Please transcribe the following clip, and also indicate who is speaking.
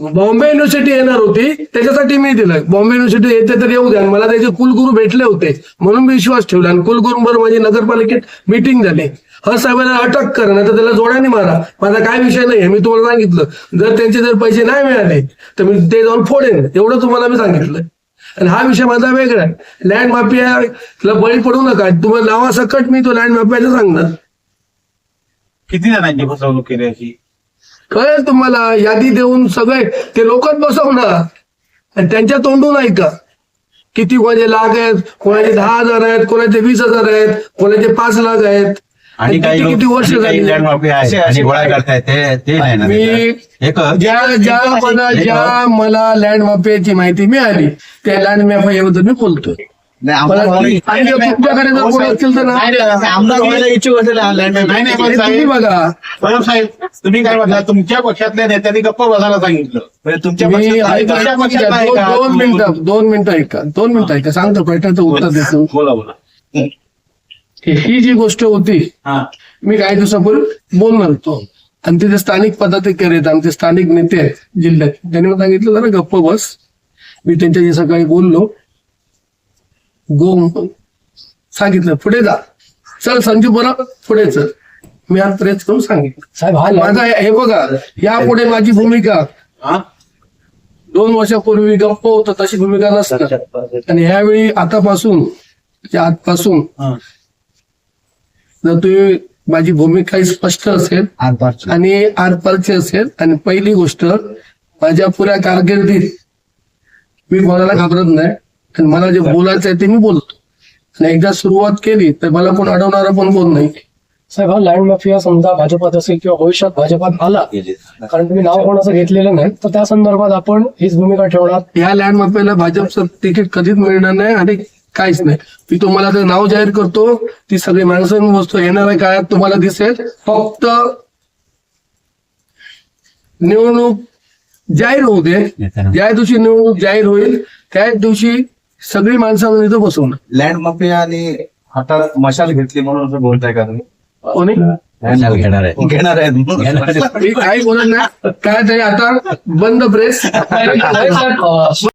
Speaker 1: Bombay university येणार होती त्याच्यासाठी मी दिलं. बॉम्बे युनिव्हर्सिटी येते तर येऊ द्या. मला त्याचे कुलगुरू भेटले होते. म्हणून मी विश्वास ठेवला. आणि कुलगुरूंबरोबर माझी नगरपालिकेत मिटिंग झाली. हा साहेबांना अटक कर नाही तर त्याला जोड्याने मारा. माझा काय विषय नाही मी तुम्हाला सांगितलं. जर त्यांचे जर पैसे नाही मिळाले तर मी ते जाऊन फोडेन. एवढं तुम्हाला मी सांगितलं. आणि हा विषय माझा वेगळा आहे. लँड माफियाला बळी पडू नका. तुम्हाला नावासकट मी तो लँड माफियाचं सांगणार.
Speaker 2: किती जणांची फसवणूक केली अशी?
Speaker 1: कळेल तुम्हाला यादी देऊन सगळे ते लोकच बसवणार. आणि त्यांच्या तोंडून ऐका. किती कोणाचे लाख आहेत कोणाचे दहा हजार आहेत कोणाचे वीस हजार आहेत कोणाचे पाच लाख आहेत.
Speaker 2: आणि काही
Speaker 1: किती वर्ष झाली? मी
Speaker 2: एक
Speaker 1: ज्या ज्या मला ज्या मला लँड माफियाची माहिती मिळाली त्या लँड माफियाबद्दल मी बोलतोय. तुमच्याकडे जर कोणी असतील तर ना
Speaker 2: आमदार व्हायला इच्छुक असेल हा land mafia.
Speaker 3: नाही, नाही,
Speaker 1: हे तुम्ही बघा
Speaker 3: साहेब साहेब तुम्ही काय म्हटलं तुमच्या पक्षातल्या नेत्यांनी गप्प बसायला सांगितलं म्हणजे तुमच्या
Speaker 1: मी
Speaker 3: पक्षात आहे,
Speaker 1: ऐका,
Speaker 3: तुमच्या
Speaker 1: दोन
Speaker 3: पक्षात आहे का?
Speaker 1: दोन मिनिटं दोन मिनिटं ऐका दोन मिनिटं ऐका सांगतो प्रश्नाचं उत्तर देतो
Speaker 3: बोला बोला
Speaker 1: ही जी गोष्ट होती
Speaker 2: हा.
Speaker 1: मी काही दिवसापूर्वी बोलणार होतो आणि तिथे स्थानिक पदाधिकारी आहेत आमचे स्थानिक नेते आहेत जिल्ह्यात त्यांनी मला सांगितलं जरा गप्प बस मी त्यांच्याशी सकाळी बोललो गो सांगितलं पुढे जा. चल संजू बरा पुढे चल. मी आज प्रयत्न करून सांगितलं
Speaker 4: साहेब हा
Speaker 1: माझा हे बघा यापुढे माझी भूमिका.
Speaker 3: हा?
Speaker 1: दोन वर्षापूर्वी गप्प होतं तशी भूमिका नसतात आणि ह्यावेळी आतापासून आजपासून. जर तुम्ही माझी भूमिका ही स्पष्ट असेल आणि आरपारची असेल आणि पहिली गोष्ट माझ्या पुऱ्या कारकिर्दीत मी कोणाला घाबरत नाही. आणि मला जे बोलायचं आहे ते मी बोलतो. आणि एकदा सुरुवात केली तर मला कोण अडवणारा पण कोण नाही.
Speaker 4: साहेब हा लँड माफिया समजा भाजपात असेल किंवा भविष्यात भाजपात आला कारण तुम्ही नाव कोणाचं घेतलेलं नाही तर त्या संदर्भात आपण हीच भूमिका ठेवणार.
Speaker 1: या लँड माफियाला भाजपचं तिकीट कधीच मिळणार नाही आणि काहीच नाही. मी तुम्हाला ते नाव जाहीर करतो ती सगळी माणसं वस्तू येणाऱ्या काळात तुम्हाला दिसेल फक्त निवडणूक जाहीर होऊ दे. ज्या दिवशी निवडणूक जाहीर होईल त्याच दिवशी सगळी माणसं इथं बसवणार
Speaker 2: लँड माफिया आणि हातात मशाल घेतली म्हणून असं बोलताय का तुम्ही?
Speaker 1: कोणी?
Speaker 2: मशाल घेणार आहे. घेणार आहेत.
Speaker 1: मी काही बोलत नाही. काय तरी आता बंद प्रेस.